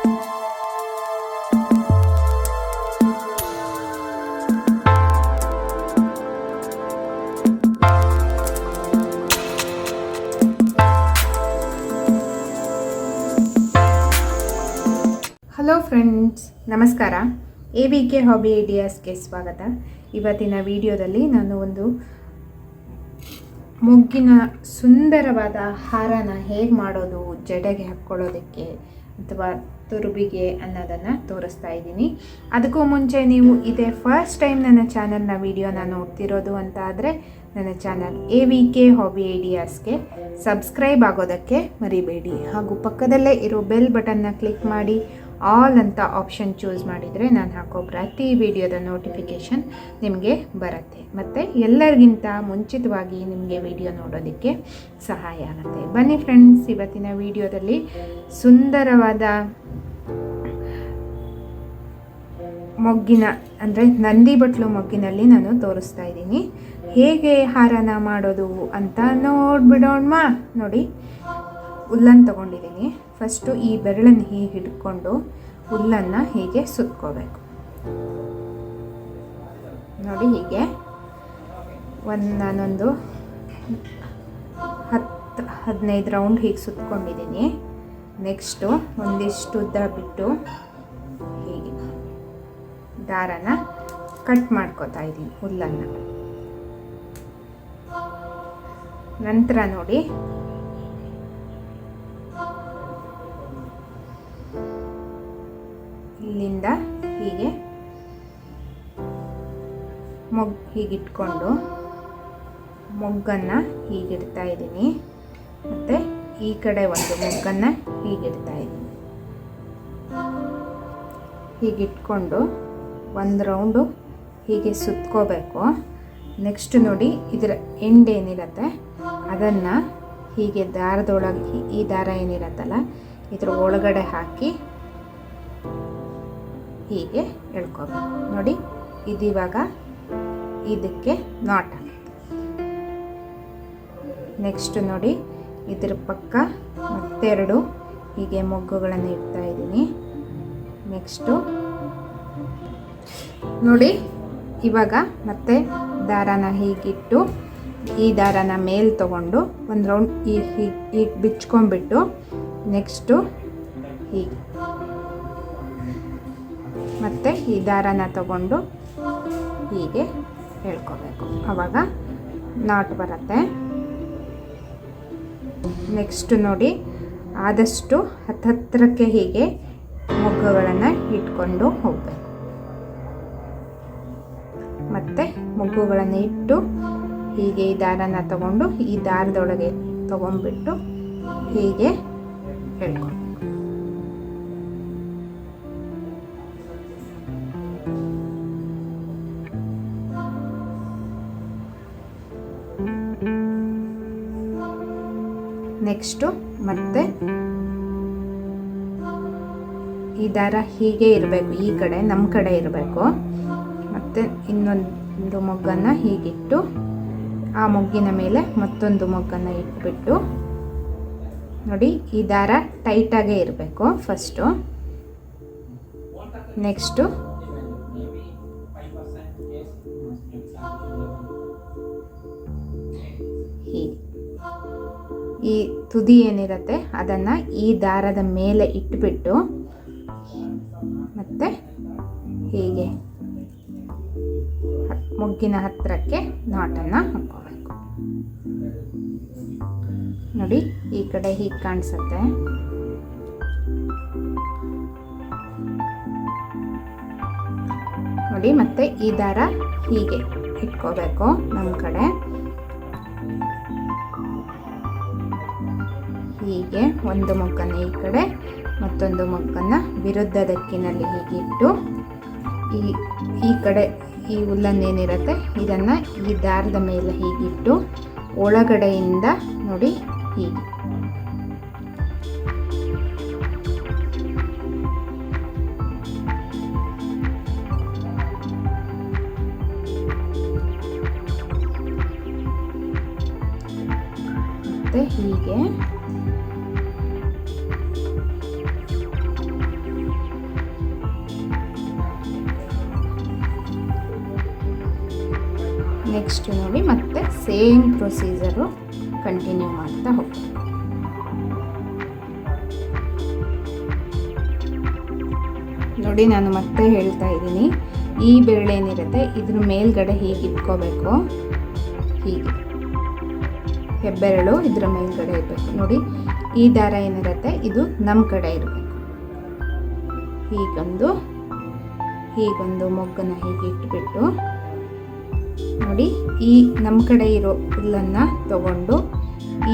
Hello friends ನಮಸ್ಕಾರ. A B K hobby ಐಡಿಯಾಸ್ಗೆ ಸ್ವಾಗತ. ಇವತ್ತಿನ ವಿಡಿಯೋದಲ್ಲಿ ನಾನು ಒಂದು ಮೊಗ್ಗಿನ ಸುಂದರವಾದ ಹಾರನ ಹೇಗೆ ಮಾಡೋದು, ಜಡೆಗೆ ಹಾಕ್ಕೊಳ್ಳೋದಕ್ಕೆ ಅಥವಾ ತುರುಬಿಗೆ ಅನ್ನೋದನ್ನು ತೋರಿಸ್ತಾ ಇದ್ದೀನಿ. ಅದಕ್ಕೂ ಮುಂಚೆ ನೀವು ಇದೇ ಫಸ್ಟ್ ಟೈಮ್ ನನ್ನ ಚಾನಲ್ನ ವಿಡಿಯೋನ ನೋಡ್ತಿರೋದು ಅಂತ ಆದರೆ ನನ್ನ channel A V K hobby ಐಡಿಯಾಸ್ಗೆ subscribe ಆಗೋದಕ್ಕೆ ಮರಿಬೇಡಿ. ಹಾಗೂ ಪಕ್ಕದಲ್ಲೇ ಇರೋ ಬೆಲ್ ಬಟನ್ನ ಕ್ಲಿಕ್ ಮಾಡಿ. ಆಲ್ ಅಂತ ಆಪ್ಷನ್ ಚೂಸ್ ಮಾಡಿದರೆ ನಾನು ಹಾಕೋ ಪ್ರತಿ ವಿಡಿಯೋದ ನೋಟಿಫಿಕೇಷನ್ ನಿಮಗೆ ಬರುತ್ತೆ. ಮತ್ತು ಎಲ್ಲರಿಗಿಂತ ಮುಂಚಿತವಾಗಿ ನಿಮಗೆ ವಿಡಿಯೋ ನೋಡೋದಕ್ಕೆ ಸಹಾಯ ಆಗುತ್ತೆ. ಬನ್ನಿ ಫ್ರೆಂಡ್ಸ್, ಇವತ್ತಿನ ವಿಡಿಯೋದಲ್ಲಿ ಸುಂದರವಾದ ಮೊಗ್ಗಿನ, ಅಂದರೆ ನಂದಿ ಬಟ್ಲು ಮೊಗ್ಗಿನಲ್ಲಿ ನಾನು ತೋರಿಸ್ತಾ ಇದ್ದೀನಿ. ಹೇಗೆ ಹಾರನ ಮಾಡೋದು ಅಂತ ನೋಡ್ಬಿಡೋಣ ನೋಡಿ, ಉಲ್ಲನ್ ತೊಗೊಂಡಿದ್ದೀನಿ. ಫಸ್ಟು ಈ ಬೆರಳನ್ನು ಹೀಗೆ ಹಿಡ್ಕೊಂಡು ಹುಲ್ಲನ್ನು ಹೀಗೆ ಸುತ್ಕೋಬೇಕು. ನೋಡಿ ಹೀಗೆ. ಒಂದು ನಾನೊಂದು ಹತ್ತು ಹದಿನೈದು ರೌಂಡ್ ಹೀಗೆ ಸುತ್ಕೊಂಡಿದ್ದೀನಿ. ನೆಕ್ಸ್ಟು ಒಂದಿಷ್ಟು ಉದ್ದ ಬಿಟ್ಟು ಹೀಗೆ ದಾರನ ಕಟ್ ಮಾಡ್ಕೋತಾ ಇದ್ದೀನಿ ಹುಲ್ಲನ್ನು. ನಂತರ ನೋಡಿ ಹೀಗಿಟ್ಕೊಂಡು ಮೊಗ್ಗನ್ನು ಹೀಗಿಡ್ತಾ ಇದ್ದೀನಿ. ಮತ್ತು ಈ ಕಡೆ ಒಂದು ಮೊಗ್ಗನ್ನು ಹೀಗಿಡ್ತಾ ಇದ್ದೀನಿ. ಹೀಗಿಟ್ಕೊಂಡು ಒಂದು ರೌಂಡು ಹೀಗೆ ಸುತ್ಕೋಬೇಕು. ನೆಕ್ಸ್ಟ್ ನೋಡಿ ಇದರ ಎಂಡ್ ಏನಿರುತ್ತೆ, ಅದನ್ನು ಹೀಗೆ ದಾರದೊಳಗೆ ಈ ದಾರ ಏನಿರತ್ತಲ್ಲ, ಇದ್ರ ಒಳಗಡೆ ಹಾಕಿ ಹೀಗೆ ಎಳ್ಕೋಬೇಕು. ನೋಡಿ, ಇದಿವಾಗ ಇದಕ್ಕೆ ನಾಟ್. ನೆಕ್ಸ್ಟ್ ನೋಡಿ, ಇದ್ರ ಪಕ್ಕ ಮತ್ತೆರಡು ಹೀಗೆ ಮೊಗ್ಗುಗಳನ್ನು ಇಡ್ತಾ ಇದ್ದೀನಿ. ನೆಕ್ಸ್ಟು ನೋಡಿ, ಇವಾಗ ಮತ್ತೆ ದಾರಾನ ಹೀಗಿಟ್ಟು, ಈ ದಾರಾನ ಮೇಲೆ ತಗೊಂಡು ಒಂದು ರೌಂಡ್ ಈ ಹೀಗೆ ಬಿಚ್ಕೊಂಡ್ಬಿಟ್ಟು ನೆಕ್ಸ್ಟು ಹೀಗೆ. ಮತ್ತು ಈ ದಾರಾನ ತಗೊಂಡು ಹೀಗೆ ಹೇಳ್ಕೋಬೇಕು. ಆವಾಗ ನಾಟ್ ಬರುತ್ತೆ. ನೆಕ್ಸ್ಟ್ ನೋಡಿ, ಆದಷ್ಟು ಹತ್ತತ್ರಕ್ಕೆ ಹೀಗೆ ಮೊಗ್ಗುಗಳನ್ನು ಇಟ್ಕೊಂಡು ಹೋಗಬೇಕು. ಮತ್ತು ಮೊಗ್ಗುಗಳನ್ನು ಇಟ್ಟು ಹೀಗೆ ಈ ದಾರನ ತಗೊಂಡು ಈ ದಾರದೊಳಗೆ ತಗೊಂಡ್ಬಿಟ್ಟು ಹೀಗೆ ಹೇಳ್ಕೊಬೇಕು ನೆಕ್ಸ್ಟು ಮತ್ತೆ ಈ ದಾರ ಹೀಗೆ ಇರಬೇಕು, ಈ ಕಡೆ ನಮ್ಮ ಕಡೆ ಇರಬೇಕು. ಮತ್ತು ಇನ್ನೊಂದು ಮೊಗ್ಗನ್ನು ಹೀಗಿಟ್ಟು, ಆ ಮೊಗ್ಗಿನ ಮೇಲೆ ಮತ್ತೊಂದು ಮೊಗ್ಗನ್ನು ಇಟ್ಬಿಟ್ಟು, ನೋಡಿ, ಈ ದಾರ ಟೈಟಾಗೇ ಇರಬೇಕು ಫಸ್ಟು ನೆಕ್ಸ್ಟು, ಹೀಗೆ. ಈ ತುದಿ ಏನಿರುತ್ತೆ ಅದನ್ನು ಈ ದಾರದ ಮೇಲೆ ಇಟ್ಬಿಟ್ಟು ಮತ್ತು ಹೀಗೆ ಮುಗ್ಗಿನ ಹತ್ತಿರಕ್ಕೆ ನಾಟನ್ನು ಹಾಕ್ಕೋಬೇಕು. ನೋಡಿ, ಈ ಕಡೆ ಹೀಗೆ ಕಾಣಿಸುತ್ತೆ. ನೋಡಿ, ಮತ್ತೆ ಈ ದಾರ ಹೀಗೆ ಇಟ್ಕೋಬೇಕು ನಮ್ಮ ಕಡೆ. ಹೀಗೆ ಒಂದು ಮೊಗ್ಗನ್ನು ಈ ಕಡೆ, ಮತ್ತೊಂದು ಮೊಗ್ಗನ್ನು ವಿರುದ್ಧ ದಕ್ಕಿನಲ್ಲಿ ಹೀಗಿಟ್ಟು, ಈ ಈ ಕಡೆ ಈ ಹುಲ್ಲನ್ನೇನಿರುತ್ತೆ ಇದನ್ನು ಈ ದಾರದ ಮೇಲೆ ಹೀಗಿಟ್ಟು, ಒಳಗಡೆಯಿಂದ ನೋಡಿ ಹೀಗೆ. ಮತ್ತೆ ಹೀಗೆ. ನೆಕ್ಸ್ಟ್ ನೋಡಿ ಮತ್ತೆ ಸೇಮ್ ಪ್ರೊಸೀಜರು ಕಂಟಿನ್ಯೂ ಮಾಡ್ತಾ ಹೋಗ್ತೀನಿ. ನೋಡಿ, ನಾನು ಮತ್ತೆ ಹೇಳ್ತಾ ಇದ್ದೀನಿ. ಈ ಬೆರಳೇನಿರುತ್ತೆ ಇದ್ರ ಮೇಲ್ಗಡೆ ಹೀಗೆ ಇಟ್ಕೋಬೇಕು. ಹೀಗೆ. ಹೆಬ್ಬೆರಳು ಇದ್ರ ಮೇಲ್ಗಡೆ ಇರಬೇಕು. ನೋಡಿ, ಈ ದಾರ ಏನಿರುತ್ತೆ, ಇದು ನಮ್ಮ ಕಡೆ ಇರಬೇಕು. ಹೀಗೊಂದು ಹೀಗೊಂದು ಮೊಗ್ಗನ್ನು ಹೀಗೆ ಇಟ್ಬಿಟ್ಟು ನೋಡಿ, ಈ ನಮ್ಮ ಕಡೆ ಇರೋ ಹುಲ್ಲನ್ನು ತಗೊಂಡು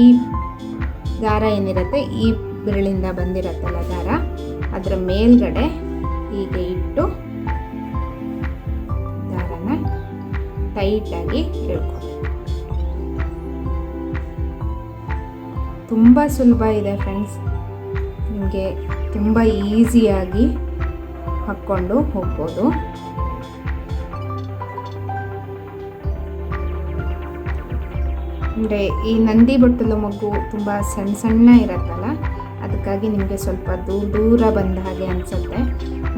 ಈ ದಾರ ಏನಿರುತ್ತೆ, ಈ ಬೆರಳಿಂದ ಬಂದಿರತ್ತಲ್ಲ ದಾರ, ಅದರ ಮೇಲ್ಗಡೆ ಹೀಗೆ ಇಟ್ಟು ದಾರನ ಟೈಟಾಗಿ ಎಳ್ಕೊಬೇಕು ತುಂಬ ಸುಲಭ ಇದೆ ಫ್ರೆಂಡ್ಸ್ ನಿಮಗೆ ತುಂಬ ಈಸಿಯಾಗಿ ಹಾಕ್ಕೊಂಡು ಹೋಗ್ಬೋದು. ಅಂದರೆ ಈ ನಂದಿ ಬಟ್ಟಲು ಮಗು ತುಂಬ ಸಣ್ಣ ಸಣ್ಣ ಇರತ್ತಲ್ಲ, ಅದಕ್ಕಾಗಿ ನಿಮಗೆ ಸ್ವಲ್ಪ ದೂರ ದೂರ ಬಂದ ಹಾಗೆ ಅನಿಸುತ್ತೆ.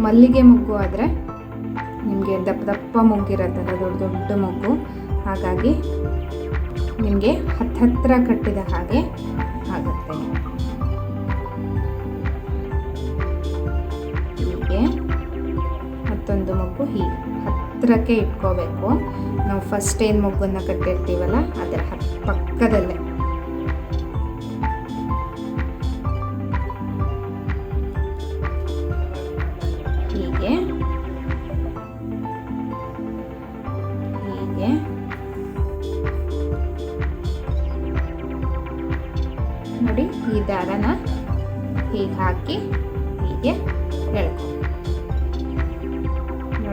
ಮಲ್ಲಿಗೆ ಮಗ್ಗು ಆದರೆ ನಿಮಗೆ ದಪ್ಪ ದಪ್ಪ ಮೊಗ್ಗಿರತ್ತಲ್ಲ, ದೊಡ್ಡ ದೊಡ್ಡ ಮೊಗ್ಗು ಹಾಗಾಗಿ ನಿಮಗೆ ಹತ್ತು ಹತ್ತಿರ ಕಟ್ಟಿದ ಹಾಗೆ ಆಗುತ್ತೆ. ಹೀಗೆ ಮತ್ತೊಂದು ಮಗು ಹೀಗೆ. ಹತ್ತಿರಕ್ಕೆ ಇಟ್ಕೋಬೇಕು. ನಾವು ಫಸ್ಟ್ ಏನು ಮೊಗ್ಗನ್ನು ಕಟ್ಟಿರ್ತೀವಲ್ಲ ಅದರ ಪಕ್ಕದಲ್ಲೇ.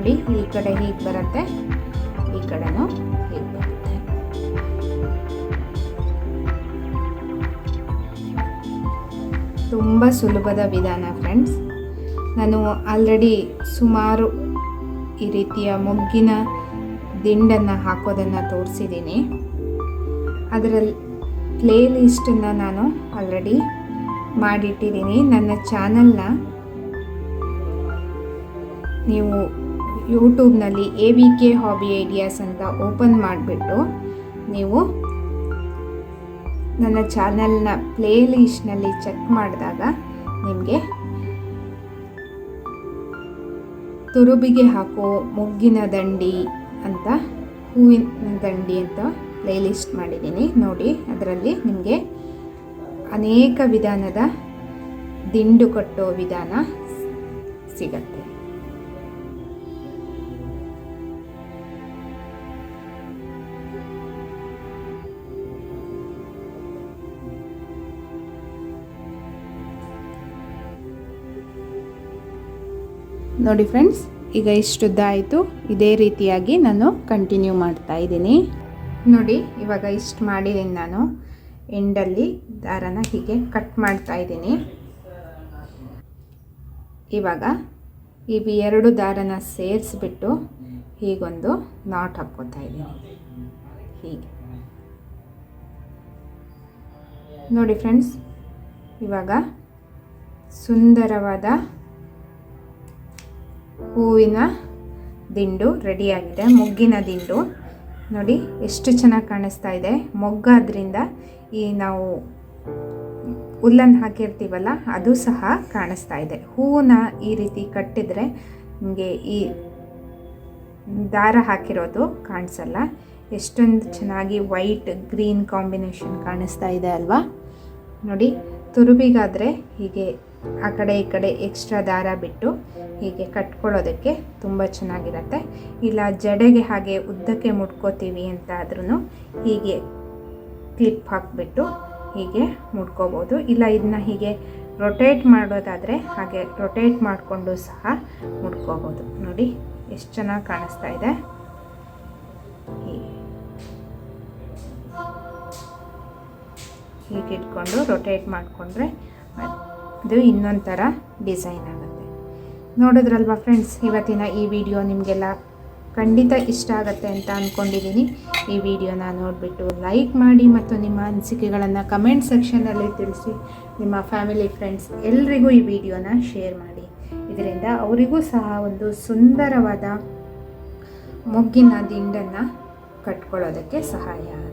ನೋಡಿ, ಈ ಕಡೆ ಹೀಗೆ ಬರುತ್ತೆ. ಈ ಕಡೆನೂ ಹೀಗೆ ಬರುತ್ತೆ. ತುಂಬ ಸುಲಭದ ವಿಧಾನ ಫ್ರೆಂಡ್ಸ್ ನಾನು ಆಲ್ರೆಡಿ ಸುಮಾರು ಈ ರೀತಿಯ ಮೊಗ್ಗಿನ ದಿಂಡನ್ನು ಹಾಕೋದನ್ನು ತೋರಿಸಿದ್ದೀನಿ. ಅದರಲ್ಲಿ ಪ್ಲೇ ಲಿಸ್ಟನ್ನು ನಾನು ಆಲ್ರೆಡಿ ಮಾಡಿಟ್ಟಿದ್ದೀನಿ. ನನ್ನ ಚಾನಲ್ನ ನೀವು ಯೂಟ್ಯೂಬ್ನಲ್ಲಿ A V K hobby ideas ಅಂತ ಓಪನ್ ಮಾಡಿಬಿಟ್ಟು ನೀವು ನನ್ನ ಚಾನಲ್ನ ಪ್ಲೇ ಲಿಸ್ಟ್ನಲ್ಲಿ ಚೆಕ್ ಮಾಡಿದಾಗ ನಿಮಗೆ ತುರುಬಿಗೆ ಹಾಕೋ ಮುಗ್ಗಿನ ದಂಡಿ ಅಂತ, ಹೂವಿನ ದಂಡಿ ಅಂತ ಪ್ಲೇಲಿಸ್ಟ್ ಮಾಡಿದ್ದೀನಿ. ನೋಡಿ, ಅದರಲ್ಲಿ ನಿಮಗೆ ಅನೇಕ ವಿಧಾನದ ದಿಂಡು ಕಟ್ಟೋ ವಿಧಾನ ಸಿಗತ್ತೆ. ನೋಡಿ ಫ್ರೆಂಡ್ಸ್, ಈಗ ಇಷ್ಟುದ್ದ ಆಯಿತು ಇದೇ ರೀತಿಯಾಗಿ ನಾನು ಕಂಟಿನ್ಯೂ ಮಾಡ್ತಾ ಇದ್ದೀನಿ. ನೋಡಿ, ಇವಾಗ ಇಷ್ಟು ಮಾಡಿದ್ದೀನಿ ನಾನು. ಎಂಡಲ್ಲಿ ದಾರನ ಹೀಗೆ ಕಟ್ ಮಾಡ್ತಾ ಇದ್ದೀನಿ. ಇವಾಗ ಈ ಎರಡು ದಾರನ ಸೇರಿಸ್ಬಿಟ್ಟು ಹೀಗೊಂದು ನಾಟ್ ಹಾಕ್ಕೋತಾ ಇದ್ದೀನಿ. ಹೀಗೆ. ನೋಡಿ ಫ್ರೆಂಡ್ಸ್, ಇವಾಗ ಸುಂದರವಾದ ಹೂವಿನ ದಿಂಡು ರೆಡಿಯಾಗಿದೆ. ಮೊಗ್ಗಿನ ದಿಂಡು. ನೋಡಿ, ಎಷ್ಟು ಚೆನ್ನಾಗಿ ಕಾಣಿಸ್ತಾ ಇದೆ. ಮೊಗ್ಗಾದ್ರಿಂದ ಈ ನಾವು ಹುಲ್ಲನ್ನು ಹಾಕಿರ್ತೀವಲ್ಲ, ಅದು ಸಹ ಕಾಣಿಸ್ತಾ ಇದೆ. ಹೂವನ್ನ ಈ ರೀತಿ ಕಟ್ಟಿದರೆ ನಿಮಗೆ ಈ ದಾರ ಹಾಕಿರೋದು ಕಾಣಿಸಲ್ಲ. ಎಷ್ಟೊಂದು ಚೆನ್ನಾಗಿ ವೈಟ್, ಗ್ರೀನ್ ಕಾಂಬಿನೇಷನ್ ಕಾಣಿಸ್ತಾ ಇದೆ ಅಲ್ವಾ? ನೋಡಿ, ತುರುಬಿಗಾದರೆ ಹೀಗೆ ಆ ಕಡೆ ಈ ಕಡೆ ಎಕ್ಸ್ಟ್ರಾ ದಾರ ಬಿಟ್ಟು ಹೀಗೆ ಕಟ್ಕೊಳ್ಳೋದಕ್ಕೆ ತುಂಬ ಚೆನ್ನಾಗಿರುತ್ತೆ. ಇಲ್ಲ ಜಡೆಗೆ ಹಾಗೆ ಉದ್ದಕ್ಕೆ ಮುಟ್ಕೋತೀವಿ ಅಂತ ಆದ್ರೂ ಹೀಗೆ ಕ್ಲಿಪ್ ಹಾಕಿಬಿಟ್ಟು ಹೀಗೆ ಮುಟ್ಕೋಬೋದು. ಇಲ್ಲ ಇದನ್ನ ಹೀಗೆ ರೊಟೇಟ್ ಮಾಡೋದಾದರೆ ಹಾಗೆ ರೊಟೇಟ್ ಮಾಡಿಕೊಂಡು ಸಹ ಮುಟ್ಕೋಬೋದು. ನೋಡಿ ಎಷ್ಟು ಚೆನ್ನಾಗಿ ಕಾಣಿಸ್ತಾ ಇದೆ. ಹೀಗೆ. ಹೀಗೆ ಇಟ್ಕೊಂಡು ರೊಟೇಟ್ ಮಾಡಿಕೊಂಡ್ರೆ ಅದು ಇನ್ನೊಂದು ಡಿಸೈನ್ ಆಗುತ್ತೆ. ನೋಡಿದ್ರಲ್ವ ಫ್ರೆಂಡ್ಸ್, ಇವತ್ತಿನ ಈ ವಿಡಿಯೋ ನಿಮಗೆಲ್ಲ ಖಂಡಿತ ಇಷ್ಟ ಆಗುತ್ತೆ ಅಂತ ಅಂದ್ಕೊಂಡಿದ್ದೀನಿ ಈ ವಿಡಿಯೋನ ನೋಡಿಬಿಟ್ಟು ಲೈಕ್ ಮಾಡಿ ಮತ್ತು ನಿಮ್ಮ ಅನಿಸಿಕೆಗಳನ್ನು ಕಮೆಂಟ್ ಸೆಕ್ಷನಲ್ಲಿ ತಿಳಿಸಿ. ನಿಮ್ಮ ಫ್ಯಾಮಿಲಿ ಫ್ರೆಂಡ್ಸ್ ಎಲ್ರಿಗೂ ಈ ವಿಡಿಯೋನ ಶೇರ್ ಮಾಡಿ. ಇದರಿಂದ ಅವರಿಗೂ ಸಹ ಒಂದು ಸುಂದರವಾದ ಮೊಗ್ಗಿನ ದಿಂಡನ್ನು ಕಟ್ಕೊಳ್ಳೋದಕ್ಕೆ ಸಹಾಯ ಆಗುತ್ತೆ.